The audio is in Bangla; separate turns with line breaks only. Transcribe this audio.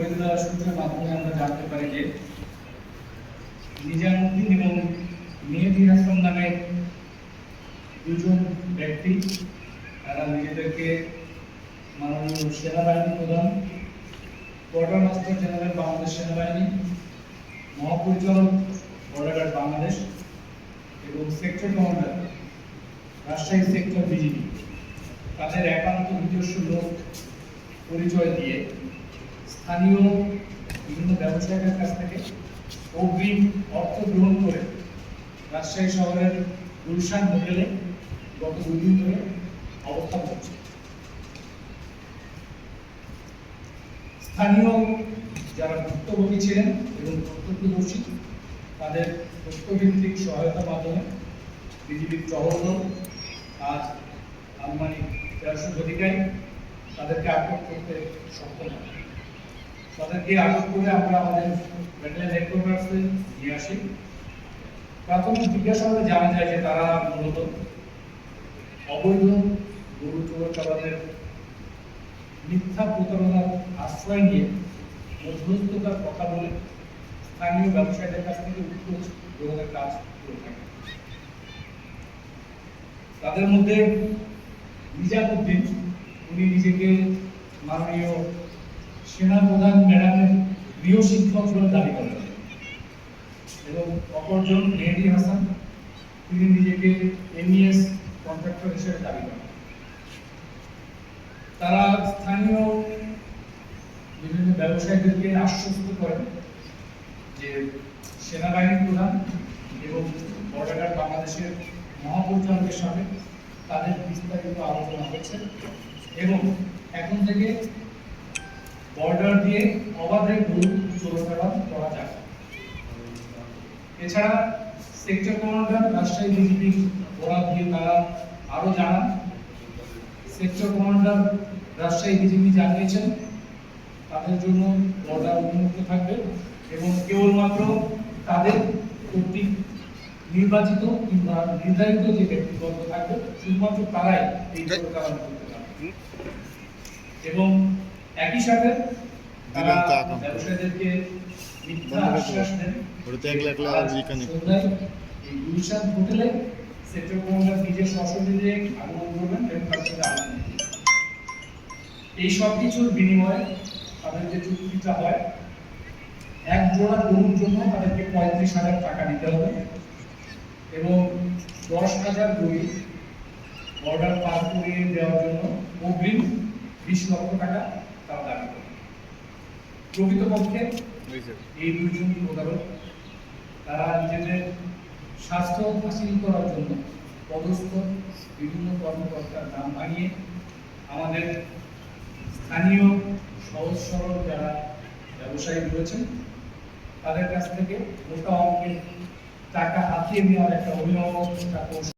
গোয়েন্দা সূত্রের মাধ্যমে আমরা জানতে পারি যে নিজামুদ্দিন এবং মেহেদি হাসান নামে দুজন ব্যক্তি, তারা নিজেদেরকে মাননীয় সেনাবাহিনী প্রধান বর্ডার মাস্টার জেনারেল বাংলাদেশ সেনাবাহিনী, মহাপরিচালক বর্ডার বাংলাদেশ এবং sector commander, Rajshahi sector BGB. তাদের একান্ত নিজস্ব লোক পরিচয় দিয়ে স্থানীয় বিভিন্ন ব্যবসায়ীদের কাছ থেকে অগ্রিম অর্থ গ্রহণ করে রাজশাহী শহরের গুলশান হোটেলে গত দুদিন ধরে অবস্থান করছে। স্থানীয় যারা ভুক্তভোগী ছিলেন এবং প্রত্যক্ষদর্শী, তাদের তথ্যভিত্তিক সহায়তার মাধ্যমে বিজিবির টহল আজ আনুমানিক তেরোশো অধিকারী তাদেরকে আটক করতে সক্ষম হয় তাদেরকে আটক করে আমরা আমাদের ব্যাটালিয়ন হেডকোয়ার্টার্সে নিয়ে আসি। প্রাথমিক জিজ্ঞাসাবাদে জানা যায় যে তারা মূলত অবৈধ গরু চোরাচালানের মিথ্যা প্রতারণার আশ্রয় নিয়ে মধ্যস্থতার কথা বলে স্থানীয় ব্যবসায়ীদের কাছ থেকে উৎকোচ গ্রহণের কাজ করে থাকে। তাদের মধ্যে নিজামুদ্দিন, উনি নিজেকে মাননীয় সেনা প্রধান ম্যাডামের প্রিয় শিক্ষক বলে দাবি করেন এবং অপরজন মেহেদি হাসান, তিনি নিজেকে এমইএস কন্ট্রাক্টর হিসেবে দাবি করেন। তারা স্থানীয় বিভিন্ন ব্যবসায়ীদেরকে আশ্বস্ত করেন যে সেনাবাহিনী প্রধান এবং বর্ডার বাংলাদেশের মহাপরিচালকের সাথে তাদের বিস্তারিত আলোচনা হচ্ছে এবং এখন থেকে বর্ডার দিয়ে অবাধে গরু চোরাচালান করা যায় এছাড়া সেক্টর কমান্ডার রাজশাহী বিজিবি বরাদ দিয়ে তারা আরও জানান সেক্টর কমান্ডার রাজশাহী বিজিবি জানিয়েছেন, তাদের জন্য বর্ডার উন্মুক্ত থাকবে এবং কেবলমাত্র তাদের কর্তৃক নির্বাচিত কিংবা নির্ধারিত যে ব্যক্তিবর্গ থাকবে, শুধুমাত্র তারাই এই এবং একই সাথে তারা. ব্যবসায়ীদেরকে মিথ্যা আশ্বাস দেন। এই গুলশান হোটেলে সেক্টর কমান্ডার নিজের সশরীরে আগমন করবেন এবং তার সাথে আলোচনা এই সব কিছুর বিনিময়ে তাদের যে চুক্তিটা হয় এক জোড়া গরুর জন্য তাদেরকে পঁয়ত্রিশ হাজার টাকা দিতে হবে এবং দশ হাজার গরু অর্ডার পার করিয়ে দেওয়ার জন্য অগ্রিম বিশ লক্ষ টাকা তারা দাবি করে প্রকৃতপক্ষে এই দুজন প্রতারক তারা নিজেদের স্বাস্থ্য হাসিল করার জন্য পদস্থ বিভিন্ন কর্মকর্তার নাম ভাঙিয়ে আমাদের স্থানীয় সহজ সরল যারা ব্যবসায়ী রয়েছেন তাদের কাছ থেকে মোটা অঙ্কের টাকা হাতিয়ে নেওয়ার একটা অভিনব একটা কৌশল